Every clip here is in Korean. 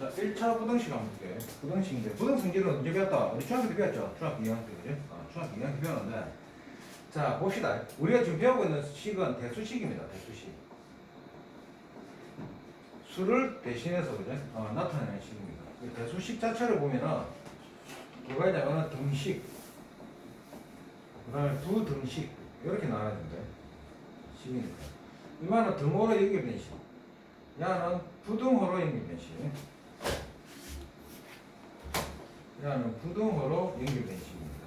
자, 1차 부등식 한번 볼게요. 부등식인데, 부등성질은 언제 배웠다? 우리 중학교 때 배웠죠? 중학교 2학년 때, 그죠? 아, 중학교 2학년 때 배웠는데. 자, 봅시다. 우리가 지금 배우고 있는 식은 대수식입니다. 대수식. 수를 대신해서, 그죠? 어, 나타내는 식입니다. 이 대수식 자체를 보면은, 뭐가 있냐면은 등식, 그 다음에 두 등식, 이렇게 나와야 된대. 식이니까. 이만은 등호로 연결된 식. 야는 부등호로 연결된 식. 야는 부등호로 연결된 식입니다.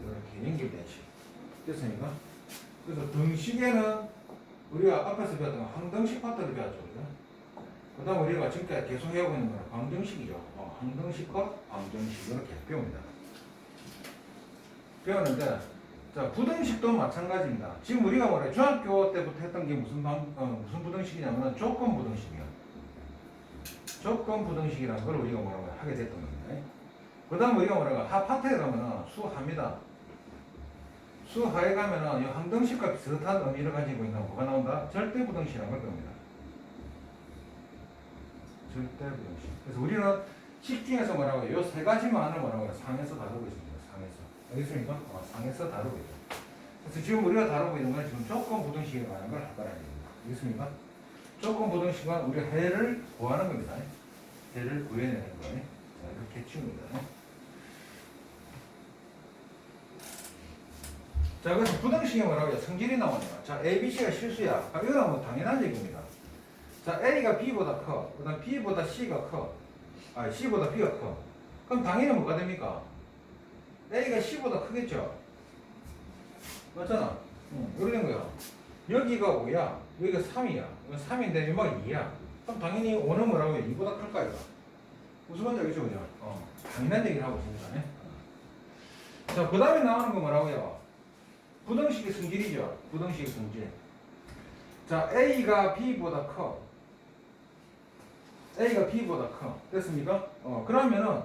이렇게 연결된 식. 됐습니까? 그래서 등식에는 우리가 앞에서 배웠던 항등식 파트를 배웠죠. 그 다음 우리가 지금까지 계속 해오고 있는 건 광등식이죠. 어, 항등식과 광등식 이렇게 배웁니다. 배웠는데 자 부등식도 마찬가지입니다. 지금 우리가 뭐래 중학교 때부터 했던 게 무슨 방, 어, 무슨 부등식이냐면 조건 부등식이야. 조건 부등식이라는 걸 우리가 뭐라고 하게 됐던 겁니다. 그 다음 우리가 뭐라고 하파트에 가면은 수하입니다. 수하에 가면은 이 항등식과 비슷한 의미를 가지고 있는 뭐가 나온다? 절대 부등식이라는 걸 배웁니다. 절대 부등식. 그래서 우리는 식 중에서 뭐라고 해요? 이세 가지만을 뭐라고 해요? 상에서 다루고 있습니다. 상에서. 알겠습니까? 어, 상에서 다루고 있다. 그래서 지금 우리가 다루고 있는 건 지금 조건 부등식에 관한 걸 할 거라는 얘기입니다. 알겠습니까? 조건 부등식은 우리가 해를 구하는 겁니다. 해를 구해내는 거예요. 자, 이렇게 치웁니다. 자, 그래서 부등식이 뭐라고 해요? 성질이 나오네요. 자, A, B, C가 실수야. 아, 이거는 뭐 당연한 얘기입니다. 자, A가 B보다 커. 그 다음 B보다 C가 커. 아, C보다 B가 커. 그럼 당연히 뭐가 됩니까? A가 C보다 크겠죠? 맞잖아. 응, 된 거야. 여기가 5야. 여기가 3이야. 이건 3인데 여기가 2야. 그럼 당연히 5는 뭐라고 해? 2보다 클까, 이거? 무슨 말인지 알겠죠, 그죠? 어, 당연한 얘기를 하고 있습니다. 네? 자, 그 다음에 나오는 거 뭐라고요? 부등식의 성질이죠. 부등식의 성질. 자, A가 B보다 커. A가 B보다 커. 됐습니까? 어, 그러면은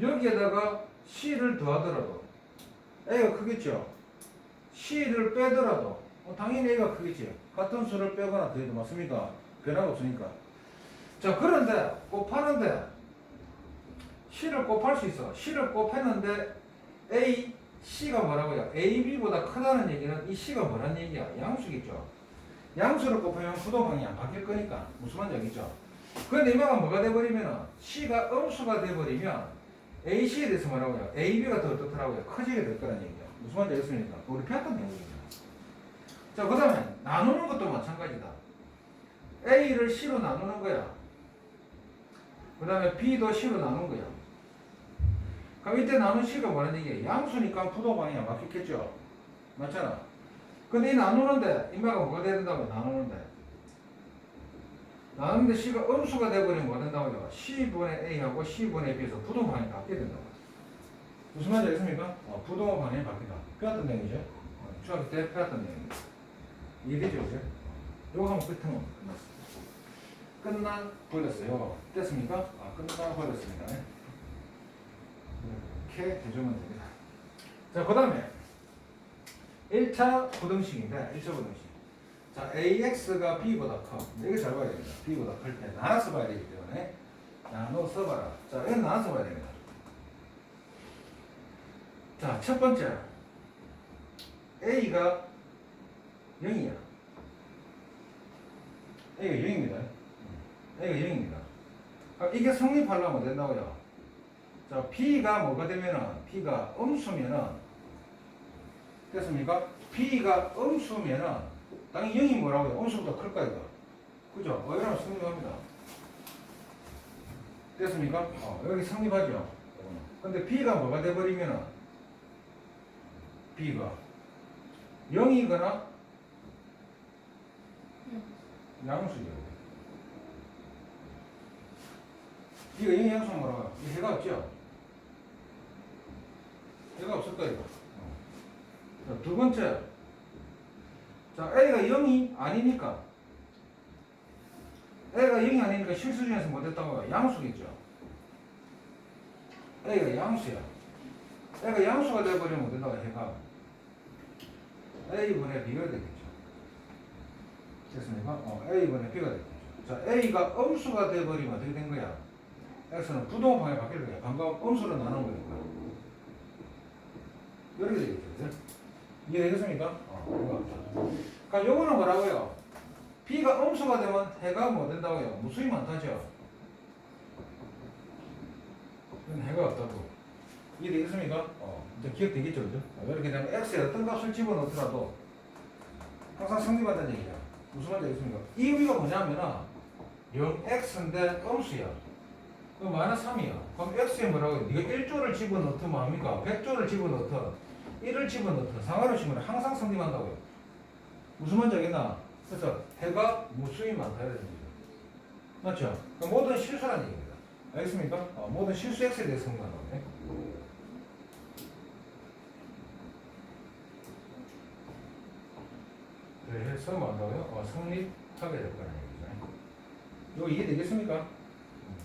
여기에다가 C를 더하더라도 A가 크겠죠? C를 빼더라도 어, 당연히 A가 크겠지. 같은 수를 빼거나 더해도 맞습니까? 변화가 없으니까. 자, 그런데 곱하는데 C를 곱할 수 있어. C를 곱했는데 A, C가 뭐라고요? A, B보다 크다는 얘기는 이 C가 뭐란 얘기야? 양수겠죠. 양수를 곱하면 부동항이 안 바뀔 거니까 무슨 말인지 알겠죠? 그런데 이마가 뭐가 돼버리면 C가 음수가 돼버리면 AC에 대해서 뭐라고요? AB가 더 어떻더라고요? 커지게 될 거란 얘기죠. 무슨 말인지 알겠습니까? 우리 배웠던 내용이죠. 자, 그 다음에 나누는 것도 마찬가지다. A를 C로 나누는 거야. 그 다음에 B도 C로 나눈 거야. 그럼 이때 나눈 C가 뭐라는 얘기야? 양수니까 안 바뀌겠죠? 맞잖아. 근데 이 나누는데 인마가 뭐가 돼야 된다고요? 나누는데 나누는데 C가 음수가 돼버리면 뭐 된다고요? C분의 A하고 C분의 B에서 부동방이 바뀌게 된다고 무슨 말인지 알겠습니까? 어, 부동호 방향이 바뀌다 배웠던 내용이죠? 어, 중학교 때 배웠던 내용입니 다 이해되죠? 그죠? 요거 하면 끝은 끝났습니다 끝나 버렸어요. 됐습니까? 아 끝나 버렸습니다. 이렇게 해주면 됩니다. 자 그 다음에 1차 부등식인데 1차 부등식. 자 AX가 B보다 커. 이거 잘 봐야 됩니다. B보다 클 때 나눠서 봐야 되기 때문에 나눠서 봐라. 자 이건 나눠서 봐야 됩니다. 자 첫 번째. A가 0이야 A가 0입니다 A가 0입니다 아, 이게 성립하려면 된다고요 자 B가 뭐가 되면은 B가 음수면은 됐습니까? B가 음수면은 당연히 0이 뭐라고요? 음수보다 클까 이거 그죠? 어, 이러면 성립합니다 됐습니까? 어, 여기 성립하죠 근데 B가 뭐가 돼버리면은 B가 0이거나 양수죠 B가 0이 양수는 뭐라고요? 이 해가 없죠? 해가 없을 거예요 자, 두 번째. 자, A가 0이 아니니까. A가 0이 아니니까 실수 중에서 못했다고 양수겠죠. A가 양수야. A가 양수가 돼버리면 못된다고 해가. A분의 되겠죠. 됐습니까? 어, A분의 B가 되겠죠. 자, A가 음수가 돼버리면 어떻게 된 거야? X는 부동방에 바뀔 거야. 방금 음수로 나눈 거니까. 이렇게 되겠죠. 그죠? 이해되겠습니까? 어. 그러니까 요거는 뭐라고요? B가 음수가 되면 해가 뭐 된다고요? 무수히 많다죠. 이건 해가 없다고. 이해되겠습니까? 어, 이제 기억되겠죠, 그죠? 어, 이렇게 되면 X에 어떤 값을 집어넣더라도 항상 성립한다는 얘기야. 무슨 말인지 알겠습니까? 이 의미가 뭐냐면은 0x인데 음수야. 그럼 마이너스 3이야. 그럼 x에 뭐라고 해? 네가 1조를 집어넣든 뭐합니까? 100조를 집어넣든 1을 집어넣든 상관없이 뭐 항상 성립한다고요. 무슨 말인지 알겠나? 그래서 해가 무수히 많다 이런 얘기죠. 맞죠? 그럼 모든 실수라는 얘기입니다. 알겠습니까? 어, 모든 실수 x에 대해서 성립한다고 해. 그래서 뭐한다고요? 어, 성립하게 될 거라는 얘기죠. 이거 이해되겠습니까? 음.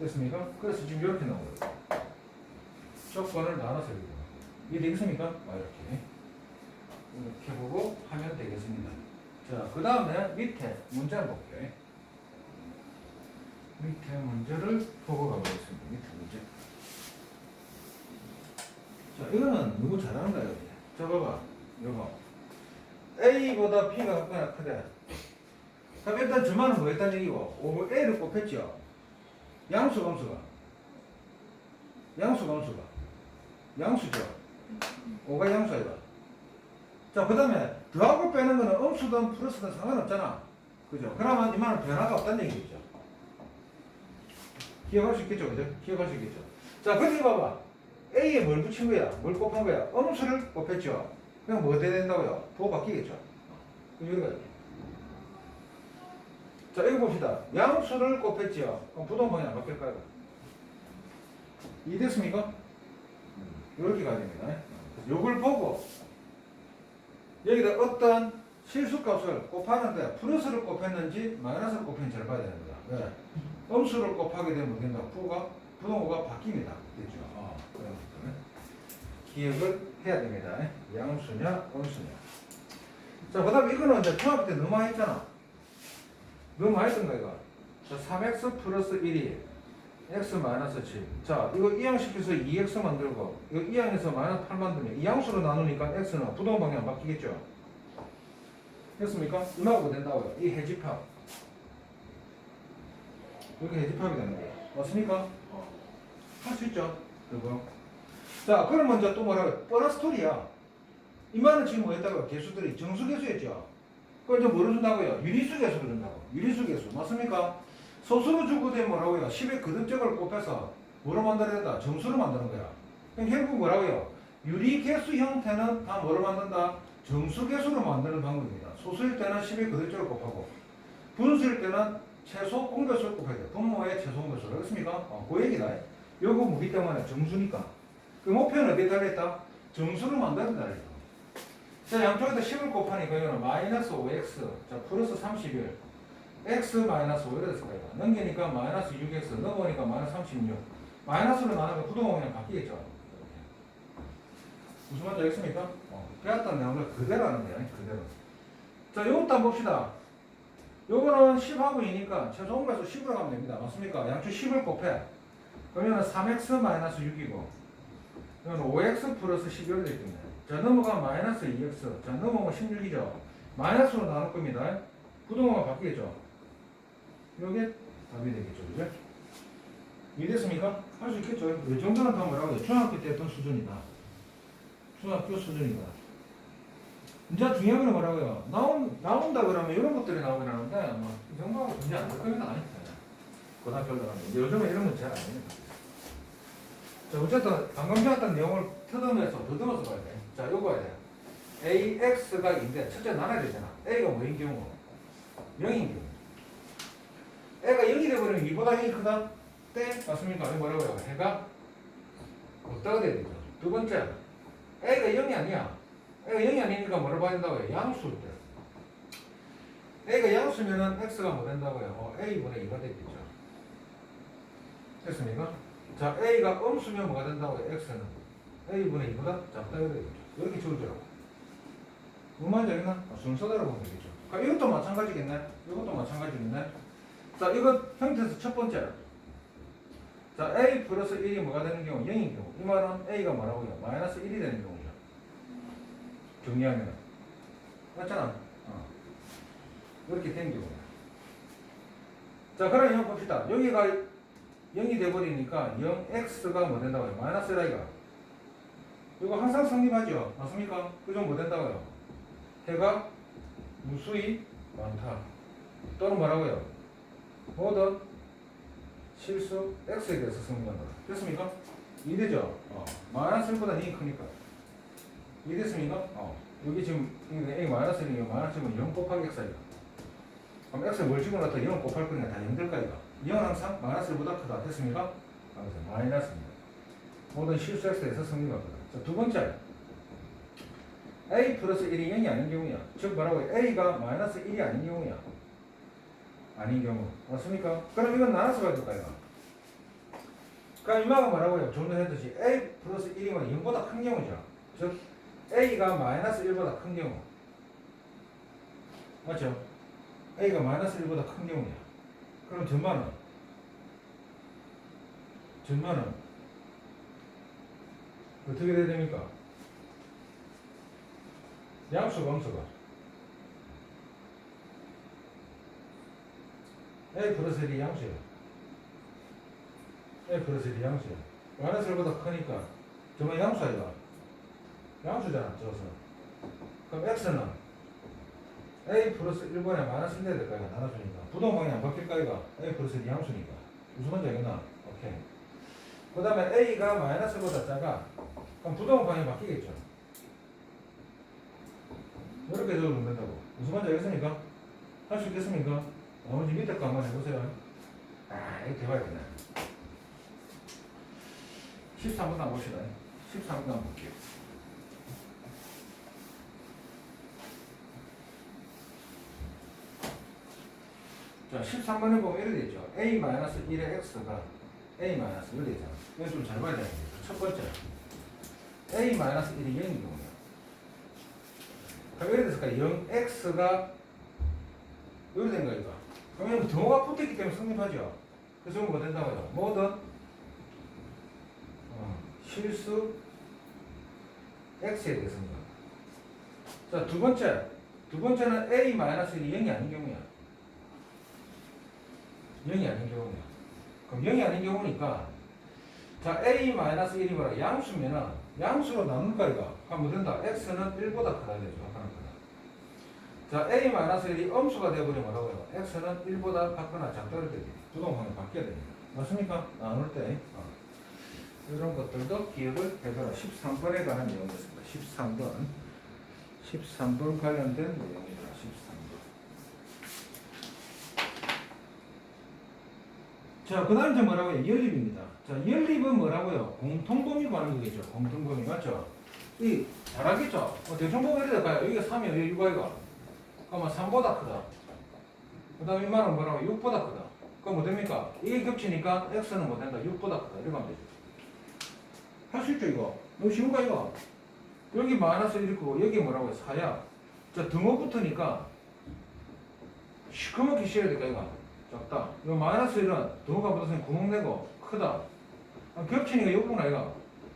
됐습니까? 그래서 지금 이렇게 나온 거예요. 조건을 나눠서 이렇게. 이해되겠습니까? 아, 이렇게. 이렇게 보고 하면 되겠습니다. 자, 그 다음에 밑에 문제를 볼게요. 밑에 문제를 보고 가보겠습니다. 밑에 문제. 자, 이거는 너무 잘하는 거예요. 자, 봐봐. 이거. A보다 B가 크거나 크대. 그럼 일단 주만은 뭐 했다는 얘기고, 오, A를 곱했죠. 양수 검수가. 양수 검수가. 양수죠. 오가 양수 아이가. 자, 그 다음에 더하고 빼는 거는 음수든 플러스든 상관없잖아. 그죠? 그러면 이만은 변화가 없다는 얘기겠죠. 기억할 수 있겠죠? 그죠? 기억할 수 있겠죠? 자, 그렇게 봐봐. A에 뭘 붙인 거야? 뭘 곱한 거야? 음수를 곱했죠. 그럼 뭐 돼야 된다고요? 부호 바뀌겠죠? 그럼 여기가 자, 이거 봅시다. 양수를 곱했지요. 그럼 부동방이 안 바뀔까요? 이해됐습니까? 이렇게 가야 됩니다. 요걸 보고 여기다 어떤 실수값을 곱하는데 플러스를 곱했는지 마이너스를 곱했는지 잘 봐야 되는 거다. 왜? 음수를 곱하게 되면 뭐 된다. 부가 부동호가 바뀝니다. 됐죠? 어. 기억을 해야 됩니다. 양수냐, 음수냐. 자, 그 다음에 이거는 이제 중학교 때 너무 많이 했잖아. 너무 많이 했던 거, 이거. 자, 3x 플러스 1이 x 마이너스 7. 자, 이거 이항시켜서 2x 만들고, 이거 이항에서 마이너스 8 만들면, 이 양수로 나누니까 x는 부동 방향 바뀌겠죠? 됐습니까? 이만하고 된다고요. 이 해집합. 이렇게 해집합이 되는 거예요. 맞습니까? 할 수 있죠? 그거. 자, 그럼 먼저 또 뭐라고? 뻔한 스토리야. 이만은 지금 뭐 했다고요? 개수들이 정수개수였죠? 그걸 이제 뭐로 준다고요? 유리수 개수로 준다고. 유리수 개수. 맞습니까? 소수로 주고 된 뭐라고요? 10의 거듭적을 곱해서 뭐로 만들어야 된다? 정수로 만드는 거야. 그럼 결국 뭐라고요? 유리 개수 형태는 다 뭐로 만든다? 정수 개수로 만드는 방법입니다. 소수일 때는 10의 거듭적을 곱하고 분수일 때는 최소 공개수를 곱해야 돼. 분모의 최소 공개수를. 그렇습니까? 어, 그 얘기다. 요거 무기 때문에 정수니까. 그 목표는 어디에 달려있다? 정수를 만든다. 이거. 자, 양쪽에다 10을 곱하니까 이거는 마이너스 5x, 자, 플러스 31, x 마이너스 5 이렇게 될거예요 넘기니까 마이너스 6x, 넘어오니까 마이너스 36. 마이너스로 나누면 부동은 그냥 바뀌겠죠. 무슨 말인지 알겠습니까? 어, 배웠던 내용을 그대로 하는 거예요. 그대로. 자, 요것도 한번 봅시다. 요거는 10하고 2니까 최소 공배수 10으로 가면 됩니다. 맞습니까? 양쪽 10을 곱해. 그러면 3x 마이너스 6이고, 이건 5x 플러스 11이 되겠네. 자, 넘어가면 마이너스 2x. 자, 넘어가면 16이죠. 마이너스로 나눌 겁니다. 부동호가 바뀌겠죠. 요게 답이 되겠죠. 그죠? 이해됐습니까? 할 수 있겠죠. 이 정도는 다 뭐라고 해요? 중학교 때 했던 수준이다. 중학교 수준이다. 이제 중요한 건 뭐라고요? 나온, 나온다 그러면 이런 것들이 나오긴 하는데, 뭐, 이 정도하고 문제 안될 겁니다. 고등학교 들어가면. 요즘은 이런 건 잘안 됩니다. 자, 어쨌든 방금 배웠던 내용을 뜯어내서 더듬어서 봐야 돼. 자, 요거 봐야 돼. AX가 2인데 첫째 나눠야 되잖아. A가 뭐인 경우? 0인 경우. 애가 0이 되버리면 2보다 0이 크다? 때? 맞습니까? 이거 뭐라고요? 해가 없다가 돼야 되죠. 두 번째, A가 0이 아니야. A가 0이 아니니까 뭐를 봐야 된다고요? 양수일 때. A가 양수면은 X가 뭐 된다고요? 어, A분의 2가 되겠죠. 됐습니까? 자, A가 음수면 뭐가 된다고요? X는 A분의 2보다 작다 이렇게 되겠죠. 이렇게 지워주라고. 무슨 말인지 알겠나? 아, 순서대로 보면 되겠죠. 그러니까 이것도 마찬가지겠네. 이것도 마찬가지겠네. 자, 이거 형태에서 첫 번째. 자, a 플러스 1이 뭐가 되는 경우? 0인 경우. 이 말은 a가 뭐라고요? 마이너스 1이 되는 경우죠. 정리하면. 맞잖아. 어. 이렇게 된 경우야. 자, 그럼 이거 봅시다. 여기가 0이 돼버리니까 0x가 뭐 된다고요? 마이너스 1이가. 이거 항상 성립하죠? 맞습니까? 그좀 뭐 된다고요? 해가 무수히 많다. 또는 뭐라고요? 모든 실수 x에 대해서 성립한다. 됐습니까? 이 되죠? 어. 마이너스 1보다 0이 크니까. 이 됐습니까? 어. 여기 지금 a 마이너스 1이면 마이너스 1은 0 곱하기 x이다. 그럼 x에 뭘 집어넣다 0 곱할 거니까 다 0될 거니까. 0은 항상 마이너스 1보다 크다. 됐습니까? 그래서 마이너스입니다. 모든 실수 x에 대해서 성립합니다. 자, 두 번째. a 플러스 1이 0이 아닌 경우야. 즉 뭐라고 해? a가 마이너스 1이 아닌 경우야. 아닌 경우. 맞습니까? 그럼 이건 나눠서 봐야 될까요? 그럼 이마가 뭐라고요? 좀 전에 했듯이 a 플러스 1이면 0보다 큰 경우죠. 즉 a가 마이너스 1보다 큰 경우. 맞죠? a가 마이너스 1보다 큰 경우야. 그럼 전반은? 전반은 어떻게 돼야 됩니까? 양수 검수가 A 플러스 1이 양수야. A 플러스 1이 양수야. 마이너스 1보다 크니까 정말 양수 아이가? 양수잖아, 저것은. 그럼 X는 A 플러스 1번에 마이너스 1 내야 될까, 이거 나눠주니까. 부동방이 안 바뀔까, 이거? A 플러스 1이 양수니까. 무슨 말인지 알겠나? 오케이. 그 다음에 A가 마이너스보다 작아. 그럼 부동방이 바뀌겠죠. 이렇게 적어주면 된다고. 무슨 말인지 알겠습니까? 할 수 있겠습니까? 나머지 밑에 거 한번 해보세요. 아, 이거 대박이네. 13번 한번 봅시다. 13번 한번 볼게요. 자, 13번에 보면 이렇게 되죠. a-1의 x가 a-1 이렇게 되잖아. 이거 좀잘 봐야 되는 게. 첫 번째. a-1이 0인 경우야. 그럼 이렇게 됐을까? 0x가 이렇게 된 거니까. 그러면 등호가 붙었기 때문에 성립하죠. 그래서 뭐 된다고요? 모든 어, 실수 x에 대해서입니다. 자, 두 번째. 두 번째는 a-1이 0이 아닌 경우야. 0이 아닌 경우야. 그럼 0이 아닌 경우니까 자, a-1이 뭐라 양수면은 양수로 나눌 거리가 하면 뭐 된다. x는 1보다 크다 크다. 자, a-1이 음수가 되어버리면 뭐라고요? x는 1보다 같거나 작다를 때지. 부동항이 바뀌어야 됩니다. 맞습니까? 나눌 때. 어. 이런 것들도 기억을 해둬라. 13번에 관한 내용이었습니다. 13번. 13번 관련된 내용입니다. 13번. 자, 그 다음 저 뭐라고요? 연립입니다. 자, 연립은 뭐라고요? 공통범위 구하는 거겠죠. 공통범위 맞죠? 이 잘하겠죠? 어, 대충 보면 이래 될까요? 여기가 3이야, 여기 6이가. 그러면 3보다 크다. 그 다음에 이 말은 뭐라고? 6보다 크다. 그럼 뭐 됩니까? 이게 겹치니까 x는 뭐 된다? 6보다 크다. 이렇게 하면 되죠. 할 수 있죠, 이거? 너무 쉬운 거 이거? 여기 마이너스 1 거고, 여기 뭐라고요? 4야. 자, 등호 붙으니까 시커멓게 씌어야 될까, 이거? 작다. 이거 마이너스 1은 등호가 붙어서 구멍 내고 크다. 아, 겹치니까 요건 아이가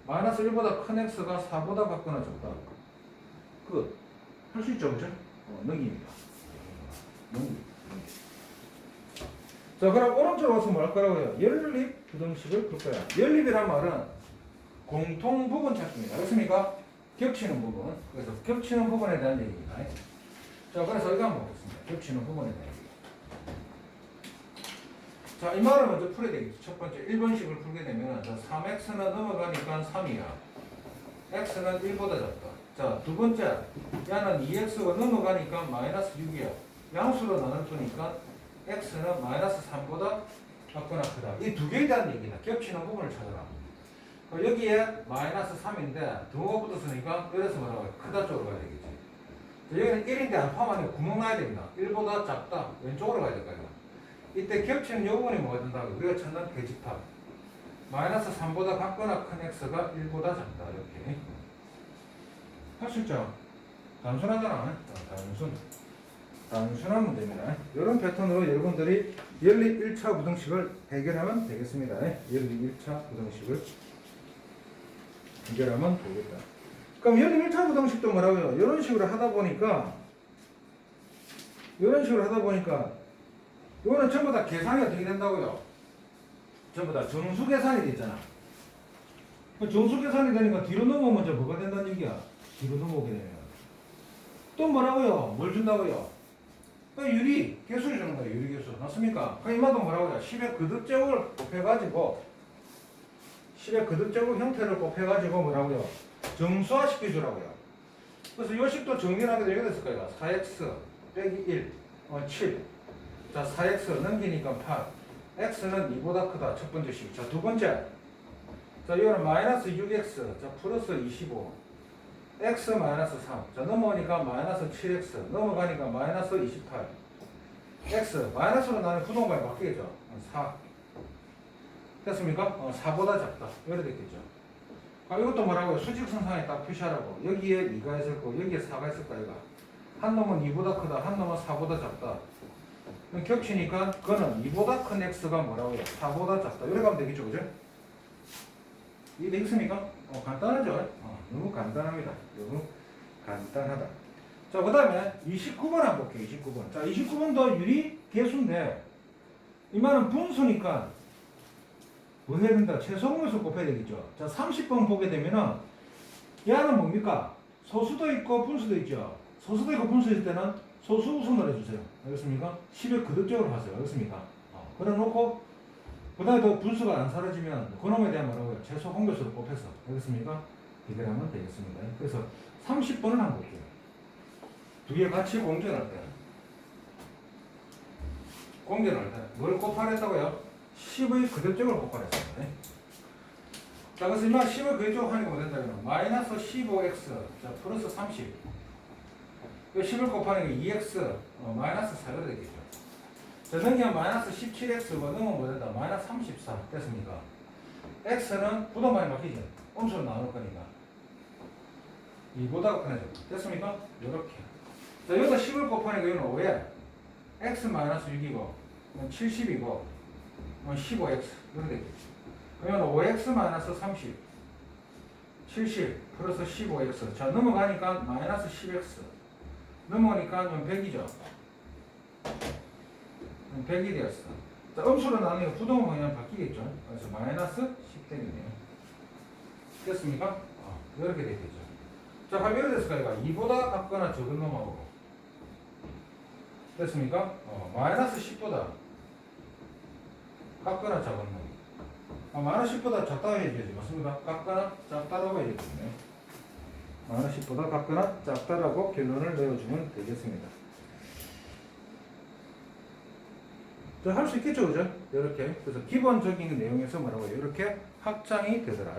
마이너스 1보다 큰 x가 4보다 같거나 적다. 끝. 할 수 있죠, 그죠? 어, 넘깁니다. 넘기. 자, 그럼 오른쪽으로 와서 뭐할 거라고요? 연립 부등식을 풀 거야. 연립이란 말은 공통 부분 찾기입니다. 그렇습니까? 겹치는 부분. 그래서 겹치는 부분에 대한 얘기입니다. 자, 그래서 이거 한번 보겠습니다. 겹치는 부분에 대한. 자, 이 말을 먼저 풀어야 되겠죠. 첫 번째, 1번식을 풀게 되면, 자, 3x는 넘어가니까 3이야. x는 1보다 작다. 자, 두 번째, 야는 2x가 넘어가니까 마이너스 6이야. 양수로 나눌 테니까 x는 마이너스 3보다 작거나 크다. 이 두 개에 대한 얘기다. 겹치는 부분을 찾아라. 그럼 여기에 마이너스 3인데 등호가 붙었으니까 그래서 뭐라고 해? 크다 쪽으로 가야 되겠지. 자, 여기는 1인데 알파만 아니고 구멍 나야 됩니다. 1보다 작다. 왼쪽으로 가야 될 거야. 이때 겹치는 요 부분이 뭐가 된다고? 우리가 찾는 대집합. 마이너스 3보다 같거나 큰 x가 1보다 작다. 이렇게. 있죠? 단순하잖아. 자, 단순. 단순한 문제입니다. 이런 패턴으로 여러분들이 연립 1차 부등식을 해결하면 되겠습니다. 연립 1차 부등식을 해결하면 되겠다. 그럼 연립 1차 부등식도 뭐라고요? 이런 식으로 하다 보니까 이런 식으로 하다 보니까 이거는 전부 다 계산이 어떻게 된다고요? 전부 다 정수 계산이 되잖아. 그 정수 계산이 되니까 뒤로 넘어오면 저 뭐가 된다는 얘기야? 뒤로 넘어오게 되면. 또 뭐라고요? 뭘 준다고요? 그 유리 개수를 주는 거예요. 유리 개수. 맞습니까? 그 이마도 뭐라고요? 10의 거듭제곱을 곱해가지고 10의 거듭제곱 형태를 곱해가지고 뭐라고요? 정수화 시켜주라고요. 그래서 요식도 정리하게 되게 됐을 거예요. 4x 빼기 1, 어, 7. 자, 4x 넘기니까 8. x는 2보다 크다. 첫 번째 식. 자, 두 번째. 자, 이거는 마이너스 6x. 자, 플러스 25. x 마이너스 3. 자, 넘어가니까 마이너스 7x. 넘어가니까 마이너스 28. x. 마이너스로 나는 부동간이 바뀌겠죠. 어, 4. 됐습니까? 어, 4보다 작다. 이래 됐겠죠. 아, 이것도 뭐라고요? 수직선상에 딱 표시하라고. 여기에 2가 있을 거고, 여기에 4가 있을 거야, 이거. 한 놈은 2보다 크다, 한 놈은 4보다 작다. 그럼 겹치니까 그거는 2보다 큰 x가 뭐라고요? 4보다 작다. 이래 가면 되겠죠, 그죠? 이해 되겠습니까? 어, 간단하죠? 어, 너무 간단합니다. 너무 간단하다. 자, 그 다음에 29번 한번 볼게요, 29번. 자, 29번도 유리 개수인데, 이 말은 분수니까, 뭐 해야 된다? 최소공에서 곱해야 되겠죠. 자, 30번 보게 되면은, 얘는 뭡니까? 소수도 있고 분수도 있죠. 소수도 있고 분수 있을 때는 소수 우승을 해주세요. 알겠습니까? 10의 거듭적으로 하세요. 알겠습니까? 어, 그래 놓고, 그 다음에 또 분수가 안 사라지면 그놈에 대한 뭐라고요? 최소 공개수를 곱해서. 알겠습니까? 해결하면 되겠습니다. 그래서 30번을 한번 볼게요. 두 개 같이 공전할 때. 공전할 때. 뭘 곱하랬다고요? 10의 거듭적으로 곱하랬습니다. 자, 그래서 이만 10을 그쪽 하니까 뭐 된다면 마이너스 15x 자 플러스 30그 10을 곱하니까 2x 어, 마이너스 4가 되겠죠. 자 넘기면 마이너스 17x 뭐 넣으면 뭐 된다? 마이너스 34 됐습니까? X는 부동반이 막히죠. 음수로 나올 거니까. 2보다 큰해져 됐습니까? 요렇게. 자 여기다 10을 곱하니까 이건 5에 x 마이너스 6이고 70이고 15x 이렇게 되겠죠. 그러면 5x 마이너스 30 70 플러스 15x 자 넘어가니까 마이너스 10x 넘어가니까 100이죠 100이 되었어 자 음수로 나누니까 부동은 그냥 바뀌겠죠 그래서 마이너스 10 되겠네요 됐습니까? 어, 이렇게 되겠죠 자 그럼 이렇게 됐을까 이거 2보다 작거나 적은 놈하고 됐습니까? 어, 마이너스 10보다 작거나 작은 놈 아, 마이너스 10보다 작다 해야지 맞습니까? 작거나 작다라고 해야겠네요. 10보다 작거나 작다라고 결론을 내어주면 되겠습니다. 할 수 있겠죠, 그죠? 이렇게. 그래서 기본적인 내용에서 해요? 이렇게 확장이 되더라.